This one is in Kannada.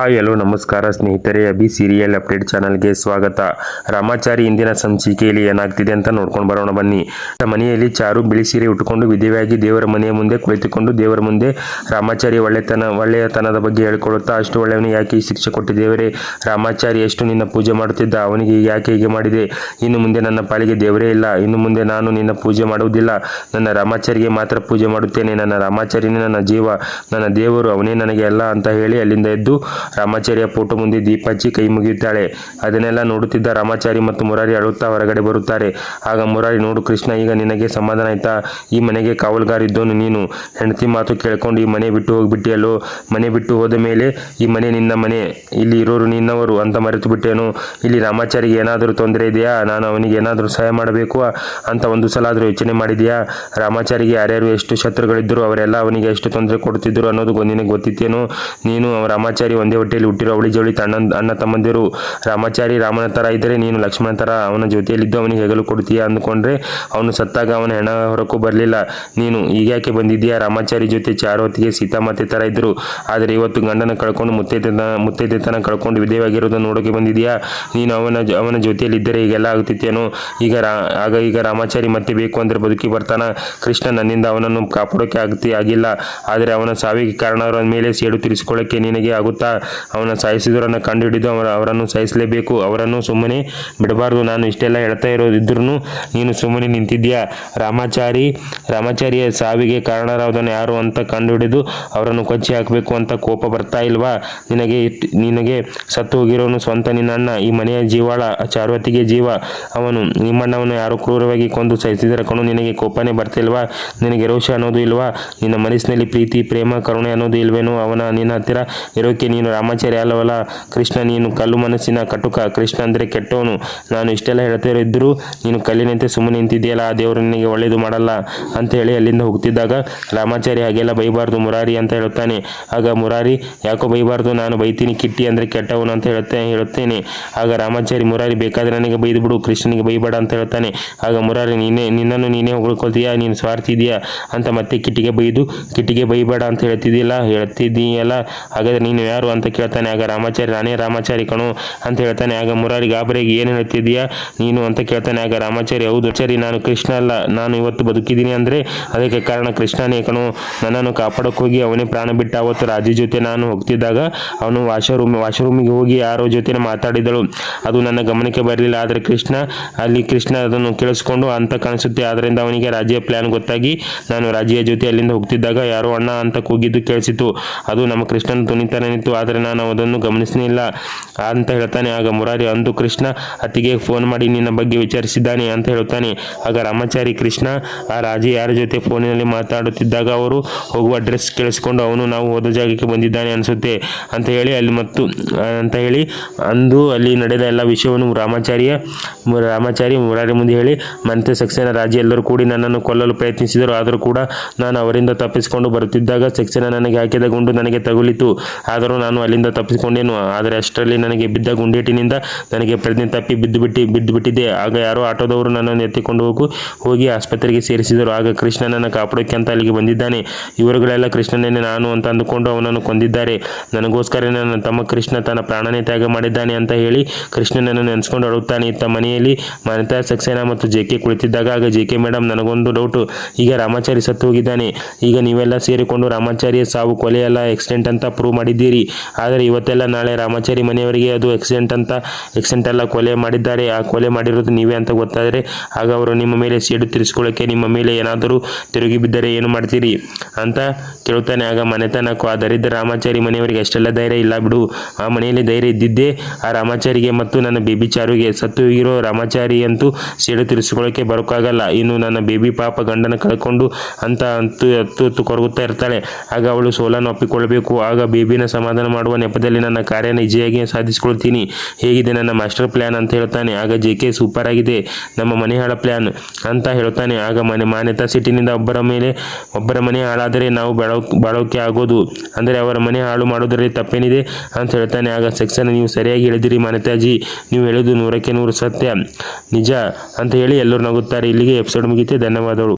ಹಾಯ್, ಹಲೋ, ನಮಸ್ಕಾರ ಸ್ನೇಹಿತರೆ. ಅಭಿ ಸೀರಿಯಲ್ ಅಪ್ಡೇಟ್ ಚಾನಲ್ಗೆ ಸ್ವಾಗತ. ರಾಮಾಚಾರಿ ಇಂದಿನ ಸಂಚಿಕೆಯಲ್ಲಿ ಏನಾಗ್ತಿದೆ ಅಂತ ನೋಡ್ಕೊಂಡು ಬರೋಣ ಬನ್ನಿ. ಮನೆಯಲ್ಲಿ ಚಾರು ಬಿಳಿ ಸೀರೆ ಉಟ್ಕೊಂಡು ವಿಧವೆಯಾಗಿ ದೇವರ ಮನೆಯ ಮುಂದೆ ಕುಳಿತುಕೊಂಡು ದೇವರ ಮುಂದೆ ರಾಮಾಚಾರಿ ಒಳ್ಳೆತನ, ಒಳ್ಳೆಯತನದ ಬಗ್ಗೆ ಹೇಳಿಕೊಳ್ಳುತ್ತಾ ಅಷ್ಟು ಒಳ್ಳೆಯವನು ಯಾಕೆ ಶಿಕ್ಷೆ ಕೊಟ್ಟಿದ್ದೇವರೇ? ರಾಮಾಚಾರಿ ಎಷ್ಟು ನಿನ್ನ ಪೂಜೆ ಮಾಡುತ್ತಿದ್ದ? ಅವನಿಗೆ ಯಾಕೆ ಹೀಗೆ ಮಾಡಿದೆ? ಇನ್ನು ಮುಂದೆ ನನ್ನ ಪಾಲಿಗೆ ದೇವರೇ ಇಲ್ಲ. ಇನ್ನು ಮುಂದೆ ನಾನು ನಿನ್ನ ಪೂಜೆ ಮಾಡುವುದಿಲ್ಲ. ನನ್ನ ರಾಮಾಚಾರಿಗೆ ಮಾತ್ರ ಪೂಜೆ ಮಾಡುತ್ತೇನೆ. ನನ್ನ ರಾಮಾಚಾರಿನೇ ನನ್ನ ಜೀವ. ನನ್ನ ದೇವರು ಅವನೇ ನನಗೆ ಎಲ್ಲ ಅಂತ ಹೇಳಿ ಅಲ್ಲಿಂದ ಎದ್ದು ರಾಮಾಚಾರಿಯ ಫೋಟೋ ಮುಂದೆ ದೀಪ ಹಚ್ಚಿ ಕೈ ಮುಗಿಯುತ್ತಾಳೆ. ಅದನ್ನೆಲ್ಲ ನೋಡುತ್ತಿದ್ದ ರಾಮಾಚಾರಿ ಮತ್ತು ಮುರಾರಿ ಅಳುತ್ತಾ ಹೊರಗಡೆ ಬರುತ್ತಾರೆ. ಆಗ ಮುರಾರಿ, ನೋಡು ಕೃಷ್ಣ, ಈಗ ನಿನಗೆ ಸಮಾಧಾನ ಆಯ್ತಾ? ಈ ಮನೆಗೆ ಕಾವಲುಗಾರಿದ್ದೋನು ನೀನು. ಹೆಂಡತಿ ಮಾತು ಕೇಳ್ಕೊಂಡು ಈ ಮನೆ ಬಿಟ್ಟು ಹೋಗಿಬಿಟ್ಟಿಯಲ್ಲೋ? ಮನೆ ಬಿಟ್ಟು ಹೋದ ಮೇಲೆ ಈ ಮನೆ ನಿನ್ನ ಮನೆ. ಇಲ್ಲಿ ಇರೋರು ನಿನ್ನವರು ಅಂತ ಮರೆತು ಬಿಟ್ಟೇನು? ಇಲ್ಲಿ ರಾಮಾಚಾರಿಗೆ ಏನಾದರೂ ತೊಂದರೆ ಇದೆಯಾ? ನಾನು ಅವನಿಗೆ ಏನಾದರೂ ಸಹಾಯ ಮಾಡಬೇಕು ಅಂತ ಒಂದು ಸಲ ಆದರೂ ಯೋಚನೆ ಮಾಡಿದೆಯಾ? ರಾಮಾಚಾರಿಗೆ ಯಾರ್ಯಾರು ಎಷ್ಟು ಶತ್ರುಗಳಿದ್ದರು ಅವರೆಲ್ಲ ಅವನಿಗೆ ಎಷ್ಟು ತೊಂದರೆ ಕೊಡುತ್ತಿದ್ದರು ಅನ್ನೋದು ನಿನಗೆ ಗೊತ್ತಿತ್ತೇನು? ನೀನು, ರಾಮಾಚಾರಿ ಒಂದೇ ಹೊಟ್ಟೆಯಲ್ಲಿ ಹುಟ್ಟಿರೋ ಅವಳಿ ಜವಳಿ ತಣ್ಣ ಅಣ್ಣ ತಮ್ಮಂದಿರು ರಾಮಾಚಾರಿ, ರಾಮನ ಥರ ಇದ್ದರೆ ನೀನು ಲಕ್ಷ್ಮಣ ಥರ ಅವನ ಜೊತೆಯಲ್ಲಿದ್ದು ಅವನಿಗೆ ಹೆಗಲು ಕೊಡ್ತೀಯಾ ಅಂದ್ಕೊಂಡ್ರೆ ಅವನು ಸತ್ತಾಗ ಅವನ ಹೆಣ ಹೊರಕ್ಕೂ ಬರಲಿಲ್ಲ. ನೀನು ಈಗ್ಯಾಕೆ ಬಂದಿದ್ದೀಯಾ? ರಾಮಾಚಾರಿ ಜೊತೆ ಚಾರು ಹೊತ್ತಿಗೆ ಸೀತಾಮಾತೆ ಥರ ಇದ್ದರು. ಆದರೆ ಇವತ್ತು ಗಂಡನ ಕಳ್ಕೊಂಡು ಮುತ್ತೈದೆತನ ಮುತ್ತೈದೆತನ ಕಳ್ಕೊಂಡು ವಿಧೇಯವಾಗಿರೋದನ್ನು ನೋಡೋಕೆ ಬಂದಿದೆಯಾ ನೀನು ಅವನ ಅವನ ಜೊತೆಯಲ್ಲಿದ್ದರೆ ಈಗೆಲ್ಲ ಆಗುತ್ತಿತ್ತೇನೋ? ಈಗ ರಾ, ಆಗ ಈಗ ರಾಮಾಚಾರಿ ಮತ್ತೆ ಬೇಕು ಅಂದರೆ ಬದುಕಿ ಬರ್ತಾನ? ಕೃಷ್ಣ ನನ್ನಿಂದ ಅವನನ್ನು ಕಾಪಾಡೋಕೆ ಆಗ್ತಿ ಆಗಿಲ್ಲ. ಆದರೆ ಅವನ ಸಾವಿಗೆ ಕಾರಣವರ ಮೇಲೆ ಸೇಡು ತೀರಿಸಿಕೊಳ್ಳೋಕ್ಕೆ ನಿನಗೆ ಆಗುತ್ತಾ? ಅವನ ಸಾಯಿಸಿದವರನ್ನು ಕಂಡುಹಿಡಿದು ಅವರ ಅವರನ್ನು ಸಾಯಿಸಲೇಬೇಕು. ಅವರನ್ನು ಸುಮ್ಮನೆ ಬಿಡಬಾರ್ದು. ನಾನು ಇಷ್ಟೆಲ್ಲ ಹೇಳ್ತಾ ಇರೋದಿದ್ರೂ ನೀನು ಸುಮ್ಮನೆ ನಿಂತಿದ್ದೀಯಾ? ರಾಮಾಚಾರಿ, ರಾಮಾಚಾರಿಯ ಸಾವಿಗೆ ಕಾರಣರಾದನು ಯಾರು ಅಂತ ಕಂಡುಹಿಡಿದು ಅವರನ್ನು ಕೊಚ್ಚಿ ಹಾಕಬೇಕು ಅಂತ ಕೋಪ ಬರ್ತಾ ಇಲ್ವಾ? ನಿನಗೆ ನಿನಗೆ ಸತ್ತು ಹೋಗಿರೋನು ಸ್ವಂತ ನಿನ್ನಣ್ಣ ಈ ಮನೆಯ ಜೀವಾಳ, ಚಾರ್ವತಿಗೆ ಜೀವ. ಅವನು ನಿಮ್ಮಣ್ಣವನ್ನು ಯಾರು ಕ್ರೂರವಾಗಿ ಕೊಂದು ಸಹಿಸಿದರೆ ಕಣು, ನಿನಗೆ ಕೋಪನೇ ಬರ್ತಿಲ್ವಾ? ನಿನಗೆ ರೋಷ ಅನ್ನೋದು ಇಲ್ವಾ? ನಿನ್ನ ಮನಸ್ಸಿನಲ್ಲಿ ಪ್ರೀತಿ, ಪ್ರೇಮ, ಕರುಣೆ ಅನ್ನೋದು ಇಲ್ವೇನೋ? ಅವನ ನಿನ್ನ ಹತ್ತಿರ ಇರೋಕೆ ನೀನು ರಾಮಾಚಾರಿ ಅಲ್ಲವಲ್ಲ? ಕೃಷ್ಣ, ನೀನು ಕಲ್ಲು ಮನಸ್ಸಿನ ಕಟುಕ. ಕೃಷ್ಣ ಅಂದರೆ ಕೆಟ್ಟವನು. ನಾನು ಇಷ್ಟೆಲ್ಲ ಹೇಳ್ತಾ ಇದ್ದರೂ ನೀನು ಕಲ್ಲಿನಂತೆ ಸುಮ್ಮನೆ ನಿಂತಿದೆಯಲ್ಲ ಆ ದೇವರು ನಿನಗೆ ಒಳ್ಳೆಯದು ಮಾಡಲ್ಲ ಅಂತ ಹೇಳಿ ಅಲ್ಲಿಂದ ಹೋಗ್ತಿದ್ದಾಗ ರಾಮಾಚಾರಿ ಹಾಗೆಲ್ಲ ಬೈಬಾರ್ದು ಮುರಾರಿ ಅಂತ ಹೇಳುತ್ತಾನೆ. ಆಗ ಮುರಾರಿ, ಯಾಕೋ ಬೈಬಾರ್ದು, ನಾನು ಬೈತೀನಿ, ಕಿಟ್ಟಿ ಅಂದರೆ ಕೆಟ್ಟವನು ಅಂತ ಹೇಳುತ್ತೆ, ಹೇಳುತ್ತೇನೆ. ಆಗ ರಾಮಾಚಾರಿ, ಮುರಾರಿ, ಬೇಕಾದರೆ ನನಗೆ ಬೈದು ಬಿಡು, ಕೃಷ್ಣನಿಗೆ ಬೈಬೇಡ ಅಂತ ಹೇಳ್ತಾನೆ ಆಗ ಮುರಾರಿ, ನೀನೇ, ನಿನ್ನನ್ನು ನೀನೇ ಹೊಗಳ್ಕೊಳ್ತೀಯಾ? ನೀನು ಸ್ವಾರ್ಥ ಇದೆಯಾ ಅಂತ ಮತ್ತೆ ಕಿಟ್ಟಿಗೆ ಬೈದು, ಕಿಟ್ಟಿಗೆ ಬೈಬೇಡ ಅಂತ ಹೇಳ್ತಿದ್ದೀಯಲ್ಲ ಹೇಳ್ತಿದ್ದೀಯಲ್ಲ. ಹಾಗಾದರೆ ನೀನು ಯಾರು ಅಂತ ಕೇಳ್ತಾನೆ. ಆಗ ರಾಮಾಚಾರಿ ನಾನೇ ರಾಮಾಚಾರಿ ಕಣು ಅಂತ ಹೇಳ್ತಾನೆ. ಆಗ ಮುರಾರಿ, ಗಾಬರಿಗೆ ಏನು ಹೇಳ್ತಿದ್ಯಾ ನೀನು? ಅಂತ ಕೇಳ್ತಾನೆ. ಆಗ ರಾಮಾಚಾರಿ, ಹೌದು ಸರಿ ನಾನು ಕೃಷ್ಣ ಅಲ್ಲ. ನಾನು ಇವತ್ತು ಬದುಕಿದ್ದೀನಿ ಅಂದರೆ ಅದಕ್ಕೆ ಕಾರಣ ಕೃಷ್ಣನೇ ಕಣು. ನನ್ನನ್ನು ಕಾಪಾಡೋಕೆ ಹೋಗಿ ಅವನೇ ಪ್ರಾಣ ಬಿಟ್ಟ ಅವತ್ತು ರಾಜಿ ಜೊತೆ ನಾನು ಹೋಗ್ತಿದ್ದಾಗ ಅವನು ವಾಶ್ರೂಮ್ ವಾಶ್ರೂಮಿಗೆ ಹೋಗಿ ಯಾರೋ ಜೊತೆ ಮಾತಾಡಿದಳು. ಅದು ನನ್ನ ಗಮನಕ್ಕೆ ಬರಲಿಲ್ಲ. ಆದರೆ ಕೃಷ್ಣ, ಅಲ್ಲಿ ಕೃಷ್ಣ ಅದನ್ನು ಕೇಳಿಸ್ಕೊಂಡು, ಅಂತ ಕಾಣಿಸುತ್ತೆ. ಆದ್ದರಿಂದ ಅವನಿಗೆ ರಾಜ್ಯ ಪ್ಲ್ಯಾನ್ ಗೊತ್ತಾಗಿ ನಾನು ರಾಜಿಯ ಜೊತೆ ಅಲ್ಲಿಂದ ಹೋಗ್ತಿದ್ದಾಗ ಯಾರೋ ಅಣ್ಣ ಅಂತ ಕೂಗಿದ್ದು ಕೇಳಿಸಿತು. ಅದು ನಮ್ಮ ಕೃಷ್ಣನ ತುನಿತಾನೆ ನಿಂತು. ಆದರೆ ನಾನು ಅದನ್ನು ಗಮನಿಸಲಿಲ್ಲ ಅಂತ ಹೇಳ್ತಾನೆ, ಆಗ ಮುರಾರಿ, ಅಂದು ಕೃಷ್ಣ, ಅತ್ತಿಗೆ ಫೋನ್ ಮಾಡಿ ನಿನ್ನ ಬಗ್ಗೆ ವಿಚಾರಿಸಿದ್ದಾನೆ ಅಂತ ಹೇಳುತ್ತಾನೆ. ಆಗ ರಾಮಾಚಾರಿ ಕೃಷ್ಣ, ಆ ರಾಜಿ ಯಾರ ಜೊತೆ ಫೋನಿನಲ್ಲಿ ಮಾತಾಡುತ್ತಿದ್ದಾಗ ಅವರು ಹೋಗುವ ಅಡ್ರೆಸ್ ಕೇಳಿಸಿಕೊಂಡು, ಅವನು ನಾವು ಹೋದ ಜಾಗಕ್ಕೆ ಬಂದಿದ್ದಾನೆ ಅನಿಸುತ್ತೆ. ಅಂತ ಹೇಳಿ ಅಲ್ಲಿ ಮತ್ತು ಅಂತ ಹೇಳಿ, ಅಂದು ಅಲ್ಲಿ ನಡೆದ ಎಲ್ಲ ವಿಷಯವನ್ನು ರಾಮಾಚಾರಿಯ ರಾಮಾಚಾರಿ ಮುರಾರಿ ಮುಂದೆ ಹೇಳಿ, ಮಂತ್ರಿ ಸಕ್ಸೇನಾ ರಾಜಿ ಎಲ್ಲರೂ ಕೂಡಿ ನನ್ನನ್ನು ಕೊಲ್ಲಲು ಪ್ರಯತ್ನಿಸಿದರು. ಆದರೂ ಕೂಡ ನಾನು ಅವರಿಂದ ತಪ್ಪಿಸಿಕೊಂಡು ಬರುತ್ತಿದ್ದಾಗ ಸಕ್ಸೇನಾ ನನಗೆ ಹಾಕಿದ ಗುಂಡು ನನಗೆ ತಗುಲಿತು. ಆದರೂ ನಾನು ಅಲ್ಲಿಂದ ತಪ್ಪಿಸಿಕೊಂಡೇನು. ಆದರೆ ಅಷ್ಟರಲ್ಲಿ ನನಗೆ ಬಿದ್ದ ಗುಂಡೇಟಿನಿಂದ ನನಗೆ ಪ್ರಜ್ಞೆ ತಪ್ಪಿ ಬಿದ್ದು ಬಿಟ್ಟು, ಬಿದ್ದು ಬಿಟ್ಟಿದ್ದೆ. ಆಗ ಯಾರೋ ಆಟೋದವರು ನನ್ನನ್ನು ಎತ್ತಿಕೊಂಡು ಹೋಗು, ಹೋಗಿ ಆಸ್ಪತ್ರೆಗೆ ಸೇರಿಸಿದರು. ಆಗ ಕೃಷ್ಣ ನನ್ನ ಅಂತ ಅಲ್ಲಿಗೆ ಬಂದಿದ್ದಾನೆ. ಇವರುಗಳೆಲ್ಲ ಕೃಷ್ಣನೇ ನಾನು ಅಂತ ಅಂದುಕೊಂಡು ಅವನನ್ನು ಕೊಂದಿದ್ದಾರೆ. ನನಗೋಸ್ಕರ ನನ್ನ ತಮ್ಮ ಕೃಷ್ಣ ತನ್ನ ಪ್ರಾಣನೇ ತ್ಯಾಗ ಮಾಡಿದ್ದಾನೆ ಅಂತ ಹೇಳಿ ಕೃಷ್ಣನನ್ನು ನೆನೆಸ್ಕೊಂಡು ಅಳುತ್ತಾನೆ. ಇತ್ತ ಮನೆಯಲ್ಲಿ ಮನಿತಾ ಸಕ್ಸೇನಾ ಮತ್ತು ಜೆ ಕೆ ಕುಳಿತಿದ್ದಾಗ ಆಗ ಜೆ ಕೆ ಮೇಡಮ್ ನನಗೊಂದು ಡೌಟು. ಈಗ ರಾಮಾಚಾರಿ ಸತ್ತು ಹೋಗಿದ್ದಾನೆ. ಈಗ ನೀವೆಲ್ಲ ಸೇರಿಕೊಂಡು ರಾಮಾಚಾರಿಯ ಸಾವು ಕೊಲೆಯಲ್ಲ, ಆಕ್ಸಿಡೆಂಟ್ ಅಂತ ಪ್ರೂವ್ ಮಾಡಿದ್ದೀರಿ. ಆದರೆ ಇವತ್ತೆಲ್ಲ ನಾಳೆ ರಾಮಾಚಾರಿ ಮನೆಯವರಿಗೆ ಅದು ಆಕ್ಸಿಡೆಂಟ್ ಅಂತ ಆಕ್ಸಿಡೆಂಟ್ ಎಲ್ಲ ಕೊಲೆ ಮಾಡಿದ್ದಾರೆ. ಆ ಕೊಲೆ ಮಾಡಿರೋದು ನೀವೇ ಅಂತ ಗೊತ್ತಾದರೆ ಆಗ ಅವರು ನಿಮ್ಮ ಮೇಲೆ ಸೇಡು ತೀರಿಸ್ಕೊಳ್ಳೋಕ್ಕೆ ನಿಮ್ಮ ಮೇಲೆ ಏನಾದರೂ ತಿರುಗಿ ಬಿದ್ದರೆ ಏನು ಮಾಡ್ತೀರಿ ಅಂತ ಕೇಳುತ್ತಾನೆ. ಆಗ ಮನೆತನಕ್ಕೂ ಆ ದರಿದ್ರ ರಾಮಾಚಾರಿ ಮನೆಯವರಿಗೆ ಅಷ್ಟೆಲ್ಲ ಧೈರ್ಯ ಇಲ್ಲ ಬಿಡು. ಆ ಮನೆಯಲ್ಲಿ ಧೈರ್ಯ ಇದ್ದಿದ್ದೇ ಆ ರಾಮಾಚಾರಿಗೆ ಮತ್ತು ನನ್ನ ಬೇಬಿ ಚಾರುಗೆ. ಸತ್ತು ಹೋಗಿರೋ ರಾಮಾಚಾರಿ ಅಂತೂ ಸೇಡು ತೀರಿಸಿಕೊಳ್ಳೋಕೆ ಬರೋಕ್ಕಾಗಲ್ಲ. ಇನ್ನು ನನ್ನ ಬೇಬಿ ಪಾಪ ಗಂಡನ ಕಳ್ಕೊಂಡು ಅಂತ ಅಂತೂ ಹತ್ತು ಹತ್ತು ಕೊರಗುತ್ತಾ ಇರ್ತಾಳೆ. ಆಗ ಅವಳು ಸೋಲನ್ನು ಒಪ್ಪಿಕೊಳ್ಳಬೇಕು. ಆಗ ಬೇಬಿನ ಸಮಾಧಾನ ಮಾಡುವ ನೆಪದಲ್ಲಿ ನನ್ನ ಕಾರ್ಯ ನಿಜವಾಗಿ ಸಾಧಿಸಿಕೊಳ್ತೀನಿ. ಹೇಗಿದೆ ನನ್ನ ಮಾಸ್ಟರ್ ಪ್ಲ್ಯಾನ್ ಅಂತ ಹೇಳ್ತಾನೆ ಆಗ ಜೆ ಕೆ ಸೂಪರ್ ಆಗಿದೆ. ನಮ್ಮ ಮನೆ ಹಾಳ ಪ್ಲ್ಯಾನ್ ಅಂತ ಹೇಳ್ತಾನೆ ಆಗ ಮನೆ ಮಾನ್ಯತಾ ಸಿಟಿನಿಂದ ಒಬ್ಬರ ಮೇಲೆ, ಒಬ್ಬರ ಮನೆ ಹಾಳಾದರೆ ನಾವು ಬಾಳೋ, ಬಾಳೋಕೆ ಆಗೋದು. ಅಂದರೆ ಅವರ ಮನೆ ಹಾಳು ಮಾಡೋದರಲ್ಲಿ ತಪ್ಪೇನಿದೆ ಅಂತ ಹೇಳ್ತಾನೆ ಆಗ ಸೆಕ್ಷನ್ ನೀವು ಸರಿಯಾಗಿ ಹೇಳಿದಿರಿ ಮಾನ್ಯತಾಜಿ. ನೀವು ಹೇಳೋದು ನೂರಕ್ಕೆ ನೂರು ಸತ್ಯ, ನಿಜ ಅಂತ ಹೇಳಿ ಎಲ್ಲರೂ ನಗುತ್ತಾರೆ. ಇಲ್ಲಿಗೆ ಎಪಿಸೋಡ್ ಮುಗಿತೆ ಧನ್ಯವಾದಗಳು.